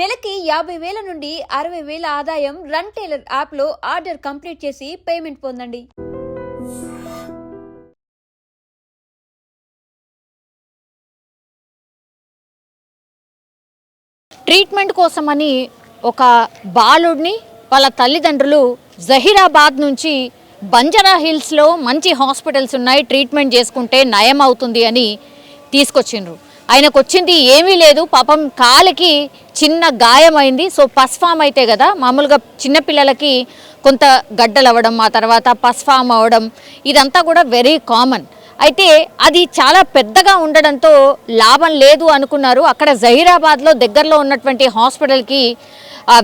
నెలకి యాభై వేల నుండి అరవై వేల ఆదాయం రన్ టైలర్ యాప్లో ఆర్డర్ కంప్లీట్ చేసి పేమెంట్ పొందండి. ట్రీట్మెంట్ కోసమని ఒక బాలుడిని వాళ్ళ తల్లిదండ్రులు జహీరాబాద్ నుంచి బంజారా హిల్స్లో మంచి హాస్పిటల్స్ ఉన్నాయి ట్రీట్మెంట్ చేసుకుంటే నయం అవుతుంది అని తీసుకొచ్చిండ్రు. ఆయనకు వచ్చింది ఏమీ లేదు. పాపం కాలికి చిన్న గాయమైంది. సో పస్ఫామ్ అయితే కదా మామూలుగా చిన్నపిల్లలకి కొంత గడ్డలు అవ్వడం ఆ తర్వాత పస్ఫామ్ అవ్వడం ఇదంతా కూడా వెరీ కామన్ అయితే అది చాలా పెద్దగా ఉండడంతో లాభం లేదు అనుకున్నారు. అక్కడ జహీరాబాద్లో దగ్గరలో ఉన్నటువంటి హాస్పిటల్కి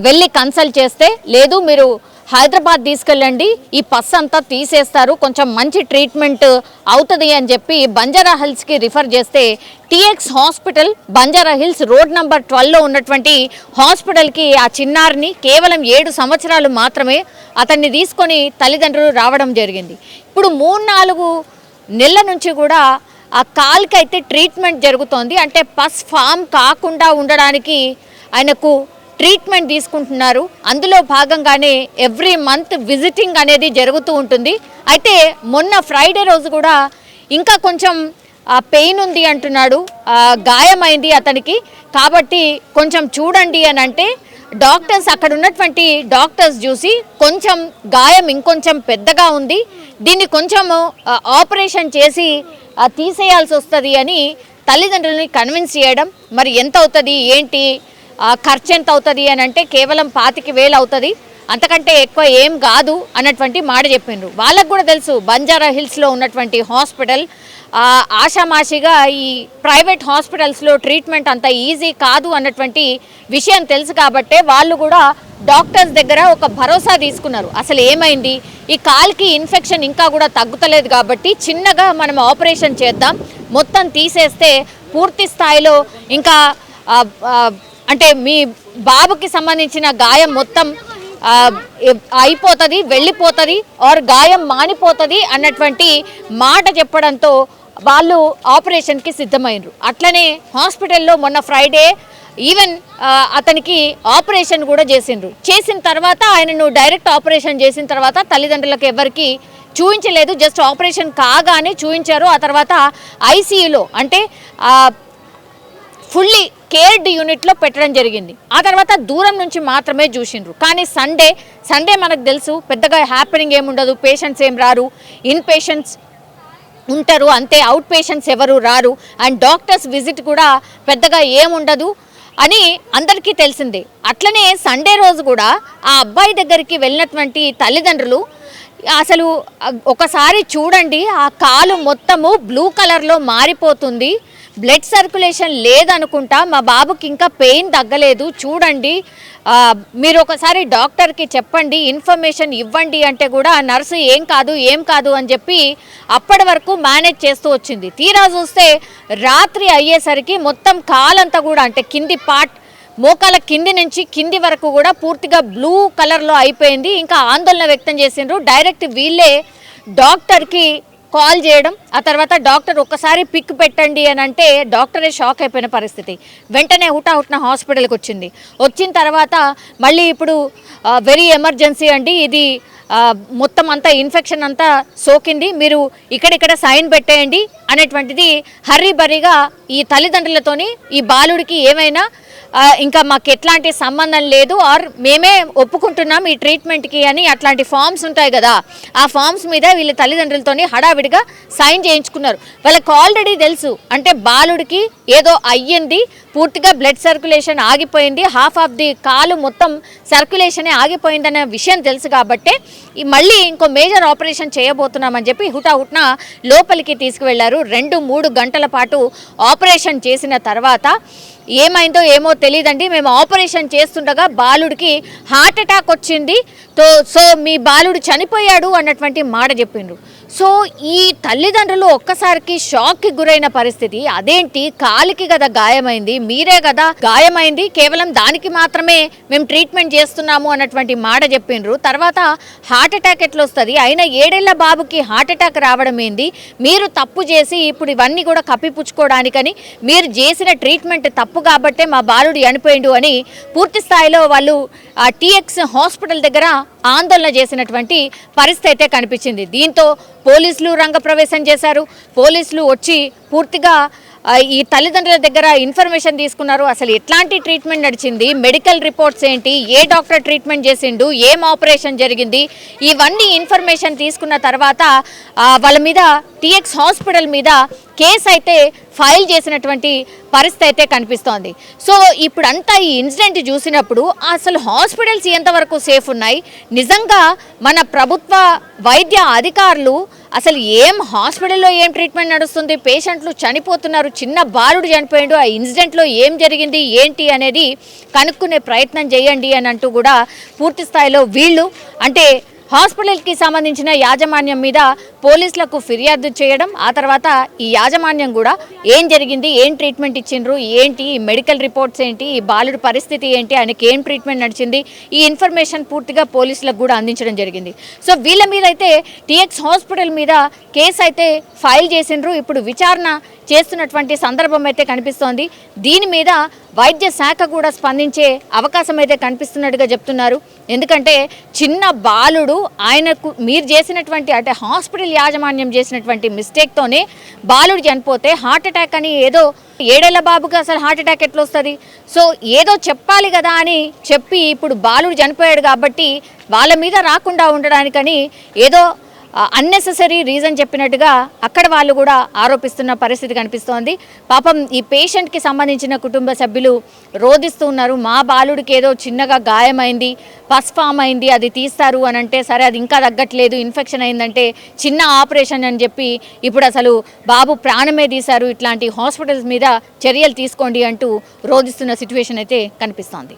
వెళ్ళి కన్సల్ట్ చేస్తే లేదు మీరు హైదరాబాద్ తీసుకెళ్ళండి. ఈ పస్ అంతా తీసేస్తారు. కొంచెం మంచి ట్రీట్మెంట్ అవుతుంది అని చెప్పి బంజారా హిల్స్కి రిఫర్ చేస్తే TX hospital Banjara hills road number ట్వెల్వ్లో ఉన్నటువంటి హాస్పిటల్కి ఆ చిన్నారిని కేవలం ఏడు సంవత్సరాలు మాత్రమే అతన్ని తీసుకొని తల్లిదండ్రులు రావడం జరిగింది. ఇప్పుడు మూడు నాలుగు నెలల నుంచి కూడా ఆ కాల్కి అయితే ట్రీట్మెంట్ జరుగుతోంది. అంటే పస్ ఫామ్ కాకుండా ఉండడానికి ఆయనకు ట్రీట్మెంట్ తీసుకుంటున్నారు. అందులో భాగంగానే ఎవ్రీ మంత్ విజిటింగ్ అనేది జరుగుతూ ఉంటుంది. అయితే మొన్న ఫ్రైడే రోజు కూడా ఇంకా కొంచెం పెయిన్ ఉంది అంటున్నాడు. గాయమైంది అతనికి. కాబట్టి కొంచెం చూడండి అని అంటే డాక్టర్స్ అక్కడ ఉన్నటువంటి డాక్టర్స్ చూసి కొంచెం గాయం ఇంకొంచెం పెద్దగా ఉంది. దీన్ని కొంచెము ఆపరేషన్ చేసి తీసేయాల్సి వస్తుంది అని తల్లిదండ్రులని కన్విన్స్ చేయడం. మరి ఎంత అవుతుంది ఏంటి ఖర్చు ఎంత అవుతుంది అని అంటే కేవలం పాతికి వేలు అవుతుంది. అంతకంటే ఎక్కువ ఏం కాదు అన్నటువంటి మాట చెప్పిండ్రు. వాళ్ళకు కూడా తెలుసు బంజారా హిల్స్లో ఉన్నటువంటి హాస్పిటల్ ఆషామాషిగా ఈ ప్రైవేట్ హాస్పిటల్స్లో ట్రీట్మెంట్ అంత ఈజీ కాదు అన్నటువంటి విషయం తెలుసు కాబట్టే వాళ్ళు కూడా డాక్టర్స్ దగ్గర ఒక భరోసా తీసుకున్నారు. అసలు ఏమైంది? ఈ కాల్కి ఇన్ఫెక్షన్ ఇంకా కూడా తగ్గుతలేదు కాబట్టి చిన్నగా మనం ఆపరేషన్ చేద్దాం. మొత్తం తీసేస్తే పూర్తి స్థాయిలో ఇంకా అంటే మీ బాబుకి సంబంధించిన గాయం మొత్తం అయిపోతుంది వెళ్ళిపోతుంది ఆర్ గాయం మానిపోతుంది అన్నటువంటి మాట చెప్పడంతో వాళ్ళు ఆపరేషన్కి సిద్ధమైనరు అట్లనే హాస్పిటల్లో మొన్న ఫ్రైడే ఈవెన్ అతనికి ఆపరేషన్ కూడా చేసిండ్రు. చేసిన తర్వాత ఆయనను డైరెక్ట్ ఆపరేషన్ చేసిన తర్వాత తల్లిదండ్రులకు ఎవరికి చూపించలేదు జస్ట్ ఆపరేషన్ కాగానే చూపించారు ఆ తర్వాత ఐసీయూలో అంటే ఫుల్లీ కేర్డ్ యూనిట్లో పెట్టడం జరిగింది. ఆ తర్వాత దూరం నుంచి మాత్రమే చూసిండ్రు. కానీ సండే సండే మనకు తెలుసు పెద్దగా హ్యాపెనింగ్ ఏముండదు పేషెంట్స్ ఏం రారు ఇన్ పేషెంట్స్ ఉంటారు అంతే అవుట్ పేషెంట్స్ ఎవరు రారు అండ్ డాక్టర్స్ విజిట్ కూడా పెద్దగా ఏముండదు అని అందరికీ తెలిసిందే. అట్లనే సండే రోజు కూడా ఆ అబ్బాయి దగ్గరికి వెళ్ళినటువంటి తల్లిదండ్రులు అసలు ఒకసారి చూడండి ఆ కాలు మొత్తము బ్లూ కలర్లో మారిపోతుంది. బ్లడ్ సర్క్యులేషన్ లేదనుకుంటా మా బాబుకి ఇంకా పెయిన్ తగ్గలేదు చూడండి. మీరు ఒకసారి డాక్టర్కి చెప్పండి ఇన్ఫర్మేషన్ ఇవ్వండి అంటే కూడా నర్సు ఏం కాదు ఏం కాదు అని చెప్పి అప్పటి వరకు మేనేజ్ చేస్తూ వచ్చింది. తీరా చూస్తే రాత్రి అయ్యేసరికి మొత్తం కాలంతా కూడా అంటే కింది పార్ట్ మోకాల కింది నుంచి కింది వరకు కూడా పూర్తిగా బ్లూ కలర్లో అయిపోయింది. ఇంకా ఆందోళన వ్యక్తం చేసిండ్రు. డైరెక్ట్ వీళ్ళే డాక్టర్కి కాల్ చేయడం ఆ తర్వాత డాక్టర్ ఒక్కసారి పిక్ పెట్టండి అని అంటే డాక్టరే షాక్ అయిపోయిన పరిస్థితి. వెంటనే హుటాహుట్న హాస్పిటల్కి వచ్చింది. వచ్చిన తర్వాత మళ్ళీ ఇప్పుడు వెరీ ఎమర్జెన్సీ అండి. ఇది మొత్తం అంతా ఇన్ఫెక్షన్ అంతా సోకింది. మీరు ఇక్కడిక్కడ సైన్ పెట్టేయండి అనేటువంటిది హర్రీ బరీగా ఈ తల్లిదండ్రులతోని ఈ బాలుడికి ఏమైనా ఇంకా మాకు ఎట్లాంటి సంబంధం లేదు ఆర్ మేమే ఒప్పుకుంటున్నాం ఈ ట్రీట్మెంట్కి అని అట్లాంటి ఫామ్స్ ఉంటాయి కదా ఆ ఫామ్స్ మీద వీళ్ళ తల్లిదండ్రులతోని హడావిడిగా సైన్ చేయించుకున్నారు. వాళ్ళకి ఆల్రెడీ తెలుసు. అంటే బాలుడికి ఏదో అయ్యింది పూర్తిగా బ్లడ్ సర్క్యులేషన్ ఆగిపోయింది హాఫ్ ఆఫ్ ది కాలు మొత్తం సర్క్యులేషనే ఆగిపోయిందనే విషయం తెలుసు కాబట్టి మళ్ళీ ఇంకో మేజర్ ఆపరేషన్ చేయబోతున్నామని చెప్పి హుటా హుట్న లోపలికి తీసుకువెళ్ళారు. రెండు మూడు గంటల పాటు ఆపరేషన్ చేసిన తర్వాత ఏమైందో ఏమో తెలియదండి మేము ఆపరేషన్ చేస్తుండగా బాలుడికి హార్ట్ అటాక్ వచ్చింది. తో సో మీ బాలుడు చనిపోయాడు అన్నటువంటి మాట చెప్పిండ్రు. సో ఈ తల్లిదండ్రులు ఒక్కసారికి షాక్కి గురైన పరిస్థితి అదేంటి? కాలికి కదా గాయమైంది మీరే కదా గాయమైంది కేవలం దానికి మాత్రమే మేము ట్రీట్మెంట్ చేస్తున్నాము అన్నటువంటి మాట చెప్పిండ్రు. తర్వాత హార్ట్ అటాక్ ఎట్లా వస్తుంది అయినా ఏడేళ్ళ బాబుకి హార్ట్ అటాక్ రావడం ఏంది? మీరు తప్పు చేసి ఇప్పుడు ఇవన్నీ కూడా కప్పిపుచ్చుకోవడానికని మీరు చేసిన ట్రీట్మెంట్ తప్పు తప్పు కాబట్టే మా బాలుడు చనిపోయిండు అని పూర్తి స్థాయిలో వాళ్ళు ఆ టీఎక్స్ హాస్పిటల్ దగ్గర ఆందోళన చేసినటువంటి పరిస్థితి అయితే కనిపించింది. దీంతో పోలీసులు రంగప్రవేశం చేశారు. పోలీసులు వచ్చి పూర్తిగా ఈ తల్లిదండ్రుల దగ్గర ఇన్ఫర్మేషన్ తీసుకున్నారు. అసలు ఎట్లాంటి ట్రీట్మెంట్ నడిచింది? మెడికల్ రిపోర్ట్స్ ఏంటి? ఏ డాక్టర్ ట్రీట్మెంట్ చేసిండు? ఏం ఆపరేషన్ జరిగింది? ఇవన్నీ ఇన్ఫర్మేషన్ తీసుకున్న తర్వాత వాళ్ళ మీద టీఎక్స్ హాస్పిటల్ మీద కేసు అయితే ఫైల్ చేసినటువంటి పరిస్థితి అయితే కనిపిస్తోంది. సో ఇప్పుడు అంతా ఈ ఇన్సిడెంట్ చూసినప్పుడు అసలు హాస్పిటల్స్ ఎంతవరకు సేఫ్ ఉన్నాయి? నిజంగా మన ప్రభుత్వ వైద్య అధికారులు అసలు ఏం హాస్పిటల్లో ఏం ట్రీట్మెంట్ నడుస్తుంది? పేషెంట్లు చనిపోతున్నారు చిన్న బాలుడు చనిపోయాడు ఆ ఇన్సిడెంట్లో ఏం జరిగింది ఏంటి అనేది కనుక్కునే ప్రయత్నం చేయండి అని అంటూ కూడా పూర్తి స్థాయిలో వీళ్ళు అంటే హాస్పిటల్కి సంబంధించిన యాజమాన్యం మీద పోలీసులకు ఫిర్యాదు చేయడం ఆ తర్వాత ఈ యాజమాన్యం కూడా ఏం జరిగింది ఏం ట్రీట్మెంట్ ఇచ్చిండ్రు ఏంటి ఈ మెడికల్ రిపోర్ట్స్ ఏంటి ఈ బాలుడి పరిస్థితి ఏంటి ఆయనకి ఏం ట్రీట్మెంట్ నడిచింది ఈ ఇన్ఫర్మేషన్ పూర్తిగా పోలీసులకు కూడా అందించడం జరిగింది. సో వీళ్ళ మీద అయితే టీఎక్స్ హాస్పిటల్ మీద కేసు అయితే ఫైల్ చేసిండ్రు. ఇప్పుడు విచారణ చేస్తున్నటువంటి సందర్భం అయితే కనిపిస్తోంది. దీని మీద వైద్య శాఖ కూడా స్పందించే అవకాశం అయితే కనిపిస్తున్నట్టుగా చెప్తున్నారు. ఎందుకంటే చిన్న బాలుడు ఆయనకు మీరు చేసినటువంటి అంటే హాస్పిటల్ యాజమాన్యం చేసినటువంటి మిస్టేక్తోనే బాలుడు చనిపోతే హార్ట్ అటాక్ అని ఏదో ఏడేళ్ళ బాబుకి అసలు హార్ట్ అటాక్ ఎట్లా వస్తుంది సో ఏదో చెప్పాలి కదా అని చెప్పి ఇప్పుడు బాలుడు చనిపోయాడు కాబట్టి వాళ్ళ మీద రాకుండా ఉండడానికని ఏదో అన్నెసెసరీ రీజన్ చెప్పినట్టుగా అక్కడ వాళ్ళు కూడా ఆరోపిస్తున్న పరిస్థితి కనిపిస్తోంది. పాపం ఈ పేషెంట్కి సంబంధించిన కుటుంబ సభ్యులు రోధిస్తూ ఉన్నారు. మా బాలుడికి ఏదో చిన్నగా గాయమైంది పస్ ఫామ్ అయింది అది తీస్తారు అని అంటే సరే అది ఇంకా తగ్గట్లేదు ఇన్ఫెక్షన్ అయిందంటే చిన్న ఆపరేషన్ అని చెప్పి ఇప్పుడు అసలు బాబు ప్రాణమే తీశారు. ఇట్లాంటి హాస్పిటల్స్ మీద చర్యలు తీసుకోండి అంటూ రోధిస్తున్న సిచ్యువేషన్ అయితే కనిపిస్తోంది.